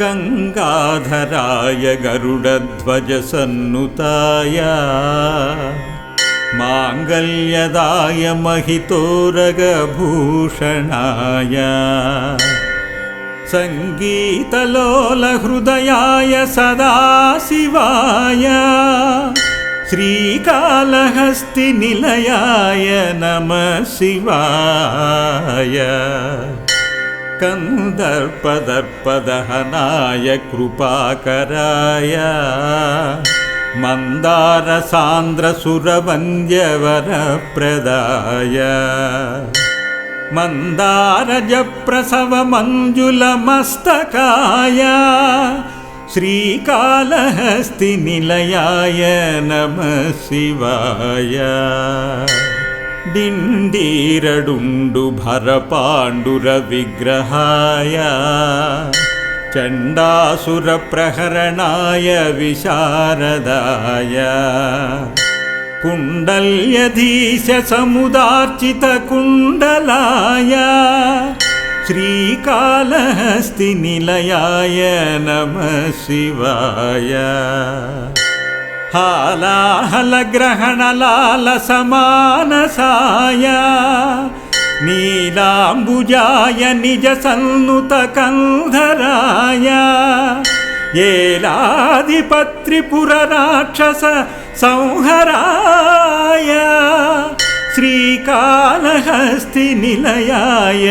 गङ्गाधराय गरुडध्वजसन्नुताय माङ्गल्यदाय महितोरगभूषणाय सङ्गीतलोलहृदयाय सदाशिवाय श्रीकालहस्तिनिलयाय नमः शिवाय कन्दर्पदर्पदहनाय कृपाकराय। मन्दारसान्द्रसुरवन्द्यवरप्रदाय। मन्दारजप्रसवमञ्जुलमस्तकाय। श्रीकालहस्तिनिलयाय नमः शिवाय डिण्डीरडुण्डुभरपाण्डुरविग्रहाय चण्डासुरप्रहरणाय विशारदाय कुण्डल्यधीशसमुदार्चितकुण्डलाय श्रीकालहस्तिनिलयाय नमः शिवाय हालाहलग्रहणलालसमानसाय नीलाम्बुजाय निजसन्नुतकन्धराय येलाधिपत्रिपुरराक्षस संहराय श्रीकालहस्तिनिलयाय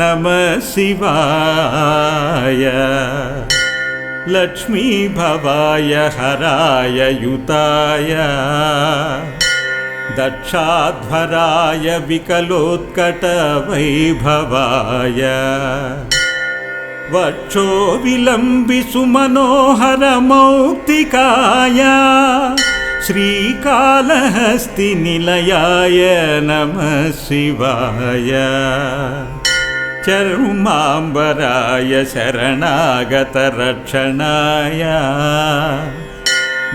नमः शिवाय लक्ष्मीभवाय हराय युताय। दक्षाध्वराय विकलोत्कटवैभवाय। वक्षो विलम्बिसुमनोहरमौक्तिकाय श्रीकालहस्तिनिलयाय नमः शिवाय चर्माम्बराय शरणागतरक्षणाय।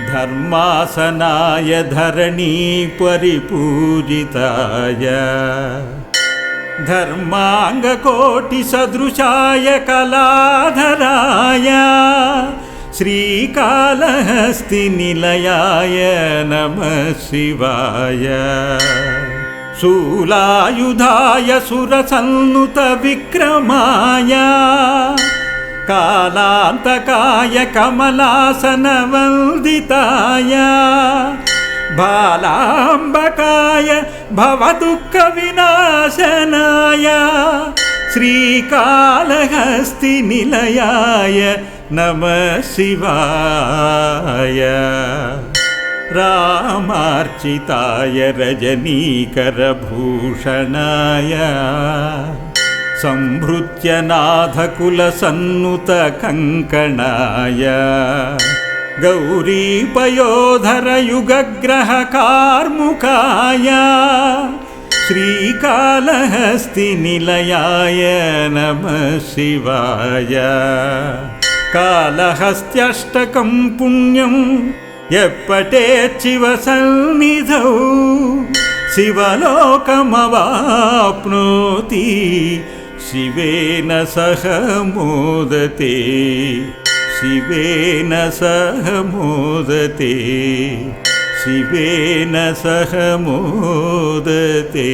धर्मासनाय धरणीपरिपूजिताय धर्माङ्गकोटिसदृशाय कलाधराय। श्रीकालहस्तिनिलयाय नमः शिवाय। शूलायुधाय सुरसन्नुतविक्रमाय कालान्तकाय कमलासनवन्दिताय बालाम्बकाय भवदुःखविनाशनाय श्रीकालहस्तिनिलयाय नमः शिवाय रामार्चिताय रजनीकरभूषणाय सम्भृत्य नाथकुलसन्नुतकङ्कणाय गौरीपयोधरयुगग्रहकार्मुकाय श्रीकालहस्तिनिलयाय नमः शिवाय। कालहस्त्यष्टकं पुण्यं यः पठेच्छिवसन्निधौ शिवलोकमवाप्नोति शिवेन सह मोदते शिवेन सह मोदते शिवेन सह मोदते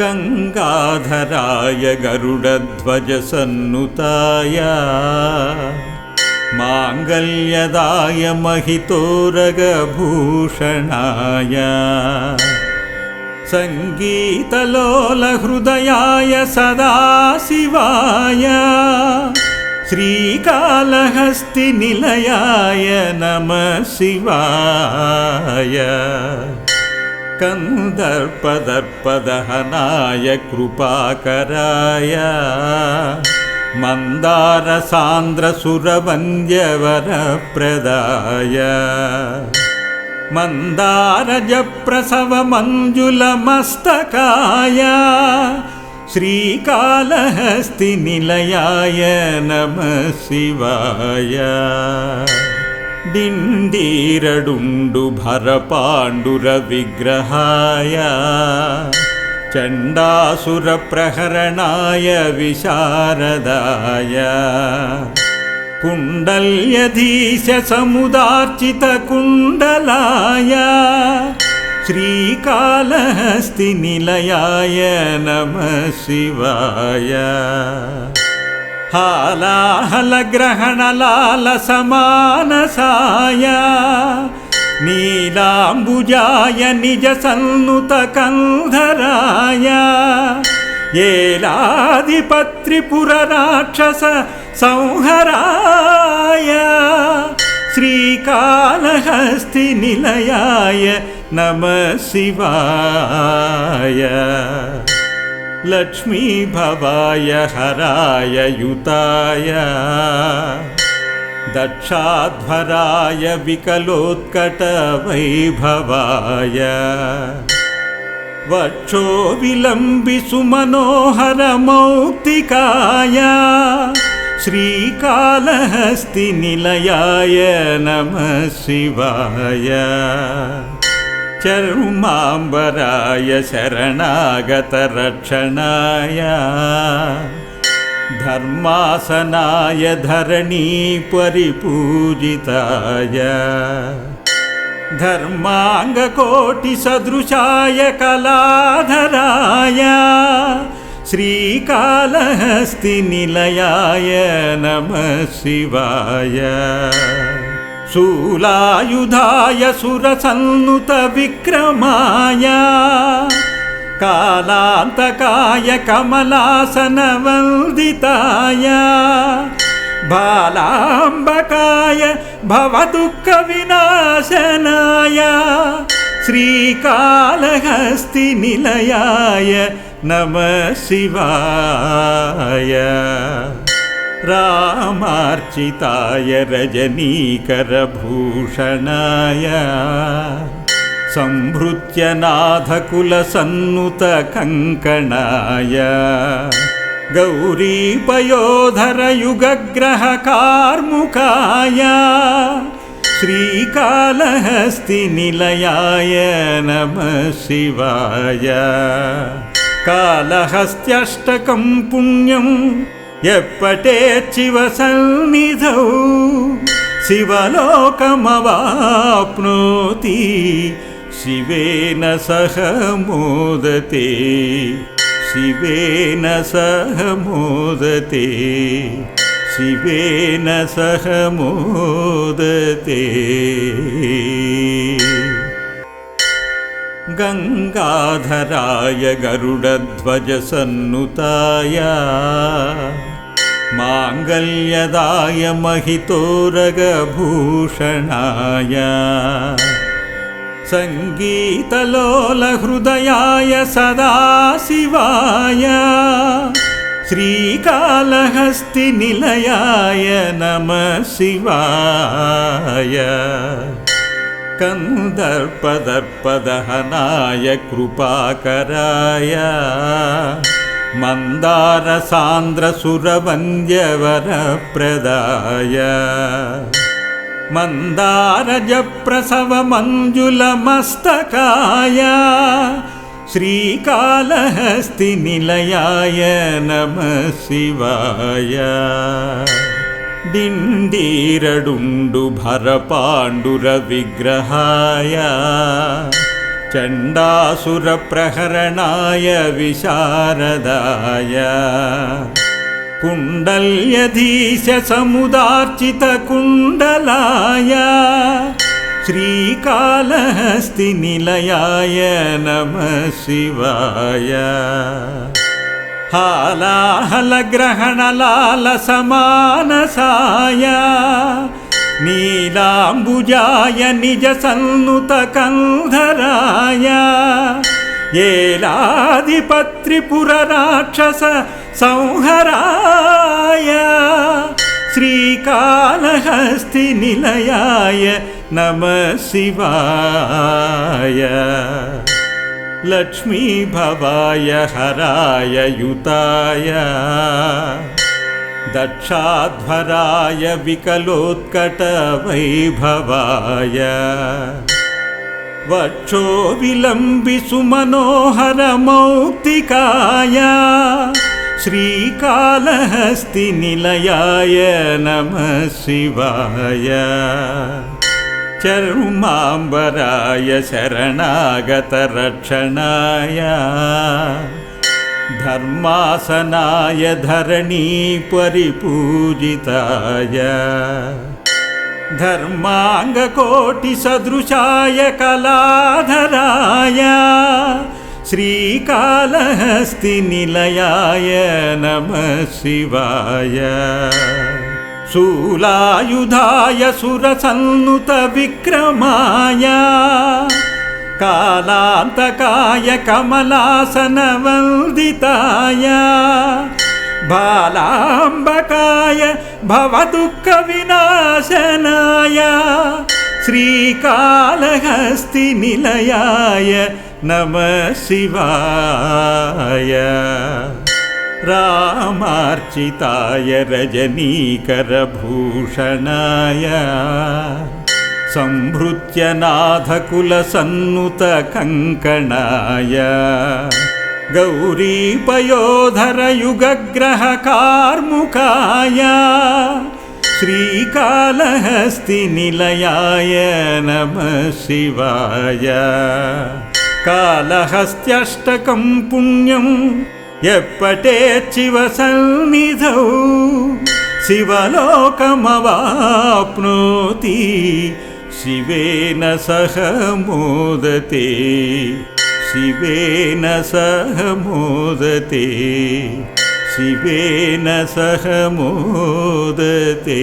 गङ्गाधराय गरुडध्वजसन्नुताय माङ्गल्यदाय महितोरगभूषणाय सङ्गीतलोलहृदयाय सदाशिवाय श्रीकालहस्तिनिलयाय नमः शिवाय। कन्दर्पदर्पदहनाय कृपाकराय मन्दारसान्द्रसुरवन्द्यवरप्रदाय। मन्दारजप्रसवमञ्जुलमस्तकाय। श्रीकालहस्तिनिलयाय नमः शिवाय डिण्डीरडुण्डुभरपाण्डुरविग्रहाय चण्डासुरप्रहरणाय विशारदाय कुण्डल्यधीशसमुदार्चितकुण्डलाय श्रीकालहस्तिनिलयाय नमः शिवाय हालाहलग्रहणलालसमानसाय नीलाम्बुजाय निजसन्नुतकन्धराय येलाधिपत्रिपुरराक्षस संहराय श्रीकालहस्तिनिलयाय नमः शिवाय लक्ष्मीभवाय हराय युताय दक्षाध्वराय विकलोत्कटवैभवाय। वक्षो विलम्बिसुमनोहरमौक्तिकाय श्रीकालहस्तिनिलयाय नमः शिवाय। चर्माम्बराय शरणागतरक्षणाय धर्मासनाय धरणीपरिपूजिताय धर्माङ्गकोटिसदृशाय कलाधराय। श्रीकालहस्तिनिलयाय नमः शिवाय। शूलायुधाय सुरसन्नुतविक्रमाय कालान्तकाय कमलासनवन्दिताय बालाम्बकाय भवदुःखविनाशनाय श्रीकालहस्तिनिलयाय नमः शिवाय रामार्चिताय रजनीकरभूषणाय सम्भृत्य नाथकुलसन्नुतकङ्कणाय गौरीपयोधरयुगग्रहकार्मुकाय श्रीकालहस्तिनिलयाय नमः शिवाय कालहस्त्यष्टकं पुण्यं यः पठेच्छिवसन्निधौ शिवलोकमवाप्नोति शिवेन सह मोदते। शिवेन सह मोदते। शिवेन सह मोदते। गङ्गाधराय गरुडध्वजसन्नुताय। माङ्गल्यदाय महितोरगभूषणाय सङ्गीतलोलहृदयाय सदाशिवाय श्रीकालहस्तिनिलयाय नमः शिवाय। कन्दर्पदर्पदहनाय कृपाकराय मन्दारसान्द्रसुरवन्द्यवरप्रदाय मन्दारजप्रसवमञ्जुलमस्तकाय श्रीकालहस्तिनिलयाय नमः शिवाय डिण्डीरडुण्डुभरपाण्डुरविग्रहाय चण्डासुरप्रहरणाय विशारदाय कुण्डल्यधीशसमुदार्चितकुण्डलाय श्रीकालहस्तिनिलयाय नमः शिवाय। हालाहलग्रहणलालसमानसाय नीलाम्बुजाय निजसन्नुतकन्धराय येलाधिपत्रिपुरराक्षस संहराय श्रीकालहस्तिनिलयाय नमः शिवाय। लक्ष्मीभवाय हराय युताय। दक्षाध्वराय विकलोत्कटवैभवाय। वक्षो विलम्बिसुमनोहरमौक्तिकाय श्रीकालहस्तिनिलयाय नमः शिवाय। चर्माम्बराय शरणागतरक्षणाय। धर्मासनाय धरणी परिपूजिताय धर्माङ्गकोटिसदृशाय कलाधराय श्रीकालहस्तिनिलयाय नमः शिवाय। शूलायुधाय सुरसन्नुतविक्रमाय कालान्तकाय कमलासनवन्दिताय। बालाम्बकाय भवदुःखविनाशनाय। श्रीकालहस्तिनिलयाय नमः शिवाय। रामार्चिताय रजनीकरभूषणाय। सम्भृत्य नाथकुलसन्नुतकङ्कणाय। गौरीपयोधरयुगग्रहकार्मुकाय। श्रीकालहस्तिनिलयाय नमः शिवाय कालहस्त्यष्टकं पुण्यं यः पठेच्छिवसन्निधौ शिवलोकमवाप्नोति शिवेन सह मोदते शिवेन सह मोदते शिवेन सह मोदते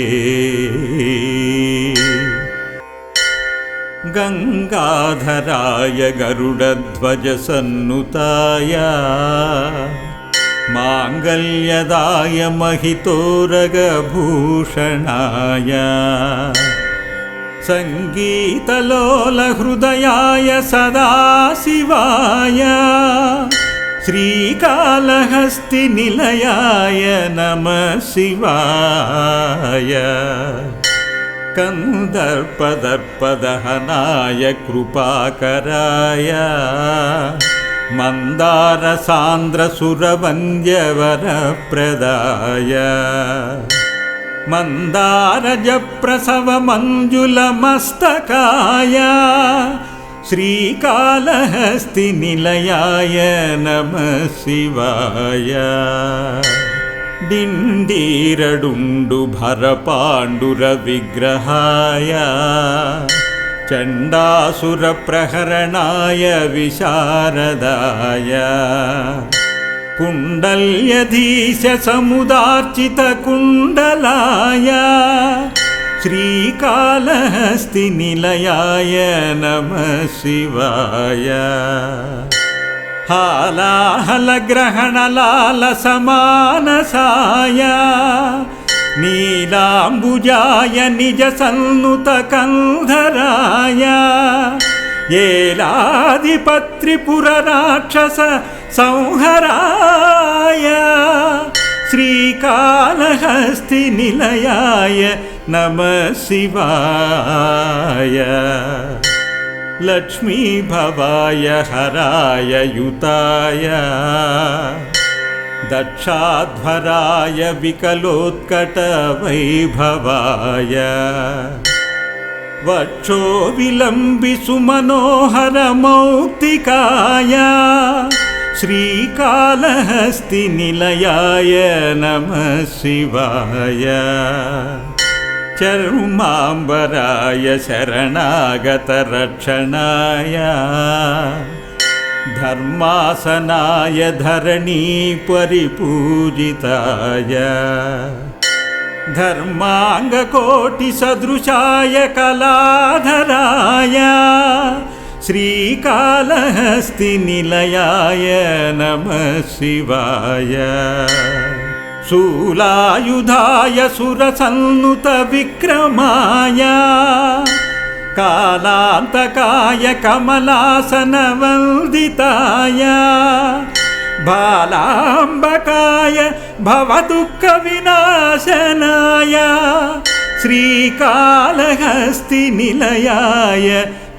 गङ्गाधराय गरुडध्वजसन्नुताय माङ्गल्यदाय महितोरगभूषणाय सङ्गीतलोलहृदयाय सदाशिवाय श्रीकालहस्तिनिलयाय नमः शिवाय कन्दर्पदर्पदहनाय कृपाकराय। मन्दारसान्द्रसुरवन्द्यवरप्रदाय। मन्दारजप्रसवमञ्जुलमस्तकाय। श्रीकालहस्तिनिलयाय नमः शिवाय डिण्डीरडुण्डुभरपाण्डुरविग्रहाय चण्डासुरप्रहरणाय विशारदाय कुण्डल्यधीशसमुदार्चितकुण्डलाय श्रीकालहस्तिनिलयाय नमः शिवाय हालाहलग्रहणलालसमानसाय नीलाम्बुजाय निजसन्नुतकन्धराय येलाधिपत्रिपुरराक्षस संहराय श्रीकालहस्तिनिलयाय नमः शिवाय लक्ष्मीभवाय हराय युताय। दक्षाध्वराय विकलोत्कटवैभवाय। वक्षो विलम्बिसुमनोहरमौक्तिकाय श्रीकालहस्तिनिलयाय नमः शिवाय चर्माम्बराय शरणागतरक्षणाय धर्मासनाय धरणी परिपूजिताय धर्माङ्गकोटिसदृशाय कलाधराय श्रीकालहस्तिनिलयाय नमः शिवाय शूलायुधाय सुरसन्नुतविक्रमाय कालान्तकाय कमलासनवन्दिताय बालाम्बकाय भवदुःखविनाशनाय श्रीकालहस्तिनिलयाय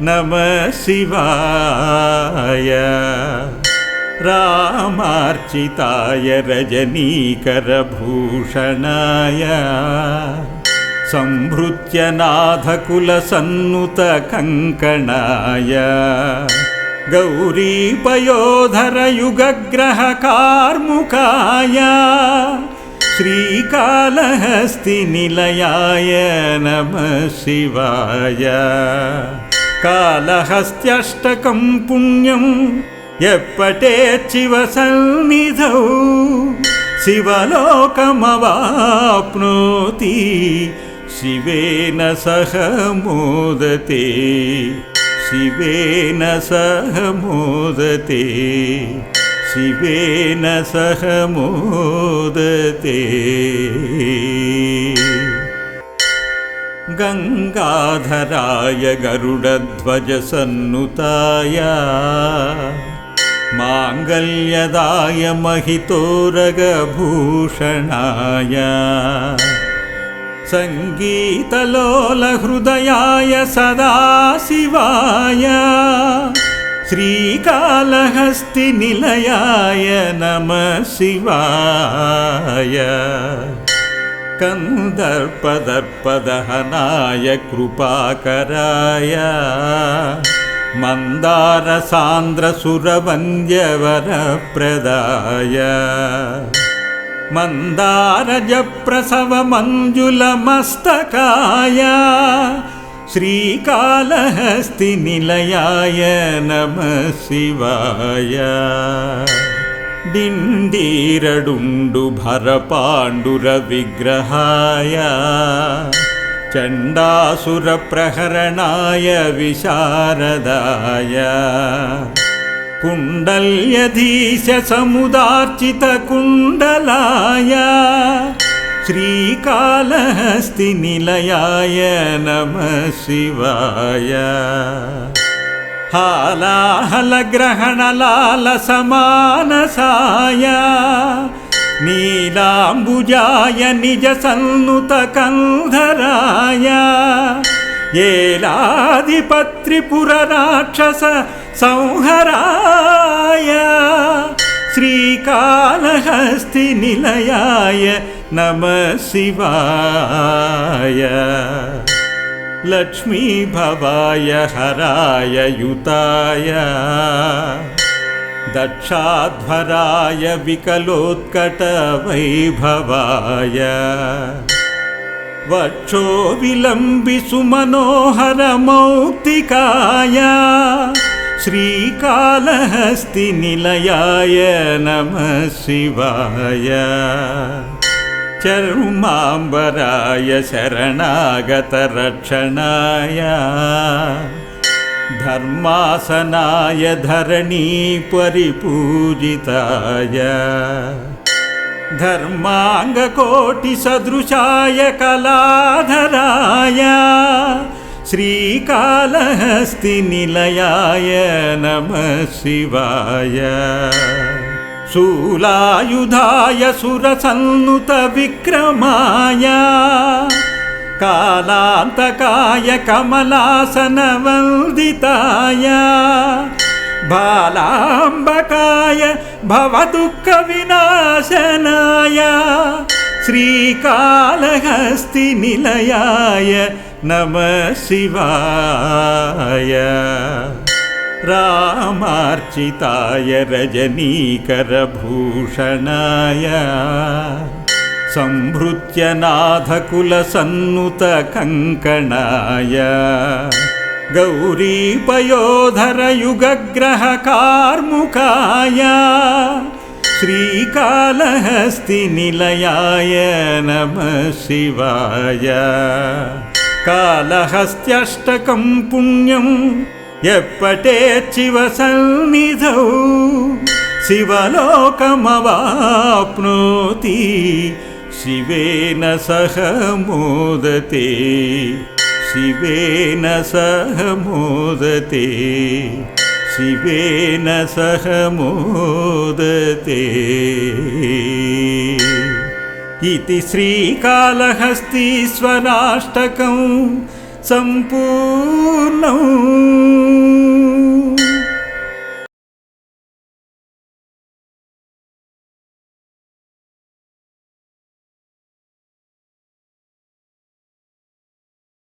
नमः शिवाय रामार्चिताय रजनीकरभूषणाय सम्भृत्य नाथकुलसन्नुतकङ्कणाय गौरीपयोधरयुगग्रहकार्मुकाय श्रीकालहस्तिनिलयाय नमः शिवाय। कालहस्त्यष्टकं पुण्यं यः पठेच्छिवसन्निधौ शिवलोकमवाप्नोति शिवेन सह मोदते शिवेन सह मोदते शिवेन सह मोदते गङ्गाधराय गरुडध्वजसन्नुताय माङ्गल्यदाय महितोरगभूषणाय सङ्गीतलोलहृदयाय सदाशिवाय श्रीकालहस्तिनिलयाय नमः शिवाय। कन्दर्पदर्पदहनाय कृपाकराय मन्दारसान्द्रसुरवन्द्यवरप्रदाय। मन्दारजप्रसवमञ्जुलमस्तकाय। श्रीकालहस्तिनिलयाय नमः शिवाय। डिण्डीरडुण्डुभरपाण्डुरविग्रहाय चण्डासुरप्रहरणाय विशारदाय कुण्डल्यधीशसमुदार्चितकुण्डलाय श्रीकालहस्तिनिलयाय नमः शिवाय हालाहलग्रहणलालसमानसाय नीलाम्बुजाय निजसन्नुतकन्धराय येलाधिपत्रिपुरराक्षस संहराय श्रीकालहस्तिनिलयाय नमः शिवाय लक्ष्मीभवाय हराय युताय दक्षाध्वराय विकलोत्कटवैभवाय। वक्षो विलम्बिसुमनोहरमौक्तिकाय श्रीकालहस्तिनिलयाय नमः शिवाय। चर्माम्बराय शरणागतरक्षणाय धर्मासनाय धरणीपरिपूजिताय धर्माङ्गकोटिसदृशाय कलाधराय। श्रीकालहस्तिनिलयाय नमः शिवाय। शूलायुधाय सुरसन्नुतविक्रमाय कालान्तकाय कमलासनवन्दिताय बालाम्बकाय भवदुःखविनाशनाय श्रीकालहस्तिनिलयाय नमः शिवाय रामार्चिताय रजनीकरभूषणाय सम्भृत्य नाथकुलसन्नुतकङ्कणाय गौरीपयोधरयुगग्रहकार्मुकाय श्रीकालहस्तिनिलयाय नमः शिवाय कालहस्त्यष्टकं पुण्यं यः पठेच्छिवसन्निधौ शिवलोकमवाप्नोति शिवेन सह मोदते। शिवेन सह मोदते। शिवेन सह मोदते। इति श्रीकालहस्तीश्वराष्टकं सम्पूर्णम्